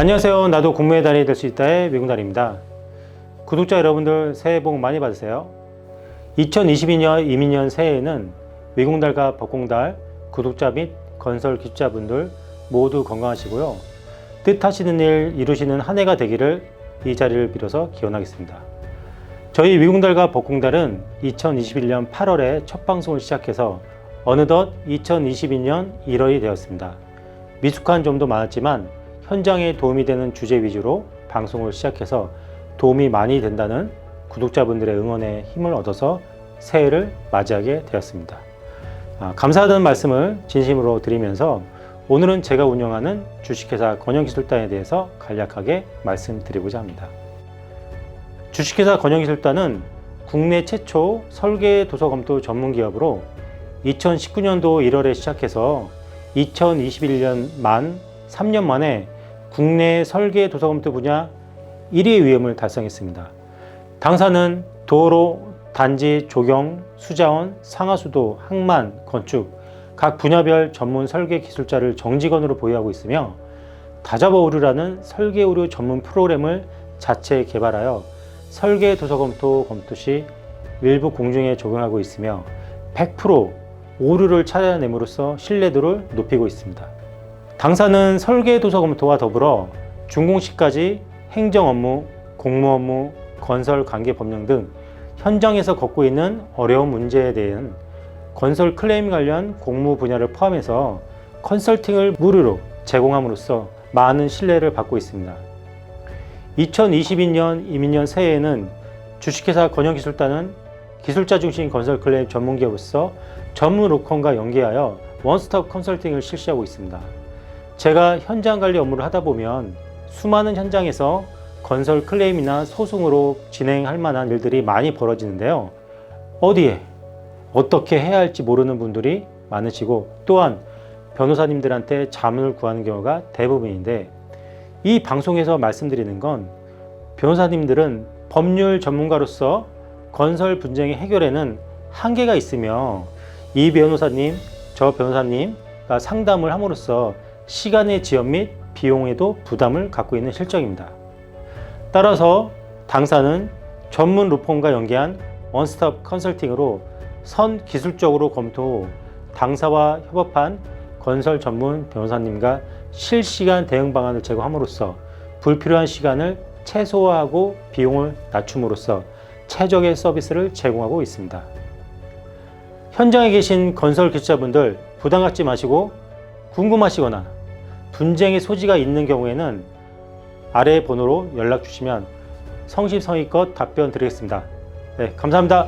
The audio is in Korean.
안녕하세요. 나도 공무의 달이 될 수 있다의 미궁달입니다. 구독자 여러분들 새해 복 많이 받으세요. 2022년 이민년 새해에는 미궁달과 벚공달 구독자 및 건설 기자분들 모두 건강하시고요. 뜻하시는 일 이루시는 한 해가 되기를 이 자리를 빌어서 기원하겠습니다. 저희 미궁달과 벚공달은 2021년 8월에 첫 방송을 시작해서 어느덧 2022년 1월이 되었습니다. 미숙한 점도 많았지만 현장에 도움이 되는 주제 위주로 방송을 시작해서 도움이 많이 된다는 구독자분들의 응원에 힘을 얻어서 새해를 맞이하게 되었습니다. 아, 감사하다는 말씀을 진심으로 드리면서 오늘은 제가 운영하는 주식회사 건영기술단에 대해서 간략하게 말씀드리고자 합니다. 주식회사 건영기술단은 국내 최초 설계 도서 검토 전문 기업으로 2019년도 1월에 시작해서 2021년 만 3년 만에 국내 설계 도서 검토 분야 1위 위험을 달성했습니다. 당사는 도로, 단지, 조경, 수자원, 상하수도, 항만, 건축 각 분야별 전문 설계 기술자를 정직원으로 보유하고 있으며 다자버 오류라는 설계 오류 전문 프로그램을 자체 개발하여 설계 도서 검토 검토 시 일부 공중에 적용하고 있으며 100% 오류를 찾아냄으로써 신뢰도를 높이고 있습니다. 당사는 설계 도서 검토와 더불어 준공식까지 행정 업무, 공무 업무, 건설 관계 법령 등 현장에서 겪고 있는 어려운 문제에 대한 건설 클레임 관련 공무 분야를 포함해서 컨설팅을 무료로 제공함으로써 많은 신뢰를 받고 있습니다. 2022년 이민년 새해에는 주식회사 건영기술단은 기술자 중심 건설 클레임 전문 기업으로서 전문 로컨과 연계하여 원스톱 컨설팅을 실시하고 있습니다. 제가 현장 관리 업무를 하다 보면 수많은 현장에서 건설 클레임이나 소송으로 진행할 만한 일들이 많이 벌어지는데요. 어디에 어떻게 해야 할지 모르는 분들이 많으시고 또한 변호사님들한테 자문을 구하는 경우가 대부분인데 이 방송에서 말씀드리는 건 변호사님들은 법률 전문가로서 건설 분쟁의 해결에는 한계가 있으며 이 변호사님, 저 변호사님과 상담을 함으로써 시간의 지연 및 비용에도 부담을 갖고 있는 실정입니다. 따라서 당사는 전문 로펌과 연계한 원스톱 컨설팅으로 선 기술적으로 검토 후 당사와 협업한 건설 전문 변호사님과 실시간 대응 방안을 제공함으로써 불필요한 시간을 최소화하고 비용을 낮춤으로써 최적의 서비스를 제공하고 있습니다. 현장에 계신 건설 기자분들 부담 갖지 마시고 궁금하시거나 분쟁의 소지가 있는 경우에는 아래 번호로 연락 주시면 성심성의껏 답변 드리겠습니다. 네, 감사합니다.